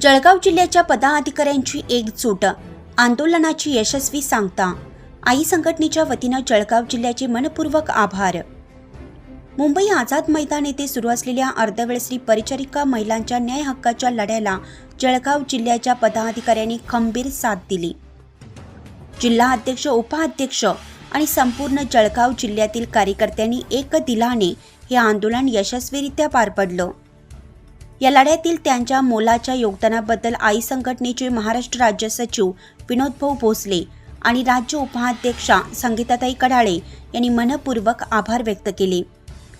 जळगाव जिल्ह्याच्या पदाधिकाऱ्यांची एकजूट. आंदोलनाची यशस्वी सांगता. आई संघटनेच्या वतीनं जळगाव जिल्ह्याचे मनपूर्वक आभार. मुंबई आझाद मैदान येथे सुरू असलेल्या अर्धवेळसरी परिचारिका महिलांच्या न्याय हक्काच्या लढ्याला जळगाव जिल्ह्याच्या पदाधिकाऱ्यांनी खंबीर साथ दिली. जिल्हा अध्यक्ष उपाध्यक्ष आणि संपूर्ण जळगाव जिल्ह्यातील कार्यकर्त्यांनी एक दिलाने हे आंदोलन यशस्वीरित्या पार पडलं. या लढ्यातील त्यांच्या मोलाच्या योगदानाबद्दल आई संघटनेचे महाराष्ट्र राज्य सचिव विनोदभाऊ भोसले आणि राज्य उपाध्यक्षा संगीताताई कडाळे यांनी मनपूर्वक आभार व्यक्त केले.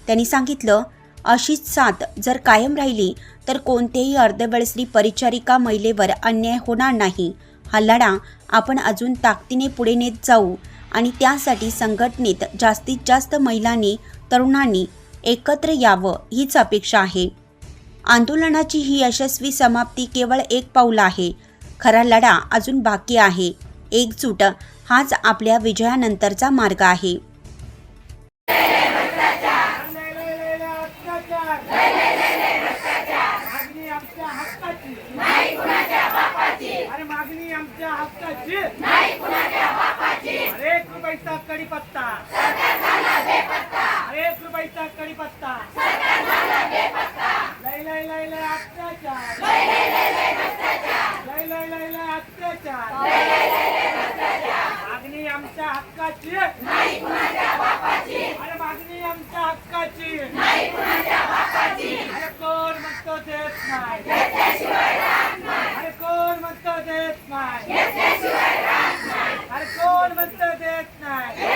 त्यांनी सांगितलं अशीच साथ जर कायम राहिली तर कोणतेही अर्धवेळस्त्री परिचारिका महिलेवर अन्याय होणार नाही. हा लढा आपण अजून ताकदीने पुढे नेत जाऊ आणि त्यासाठी संघटनेत जास्तीत जास्त महिलांनी तरुणांनी एकत्र यावं हीच अपेक्षा आहे. आंदोलनाची ही यशस्वी समाप्ती केवळ एक पाऊल आहे. खरा लढा अजून बाकी आहे. एकजूट हाच आपल्या विजयानंतरचा मार्ग आहे. कडीपत्ता नाही कुणाच्या बापाची नाही कुणाच्या बापाची अरे एक रुपयाचा कडीपत्ता अरे एक रुपयाचा कडीपत्ता लय लय लय लय अत्याचार लय लय लय लय अत्याचार मागणी आमच्या हक्काची नाही कुणाच्या बापाची अरे मागणी आमच्या हक्काची अरे कोण म्हणतो देत नाही अरे कोण म्हणतो देत नाही अरे कोण म्हणतो देत नाही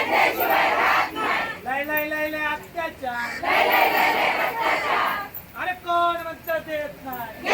लय लय लय लय अत्याचार अरे कोण म्हणतो देत नाही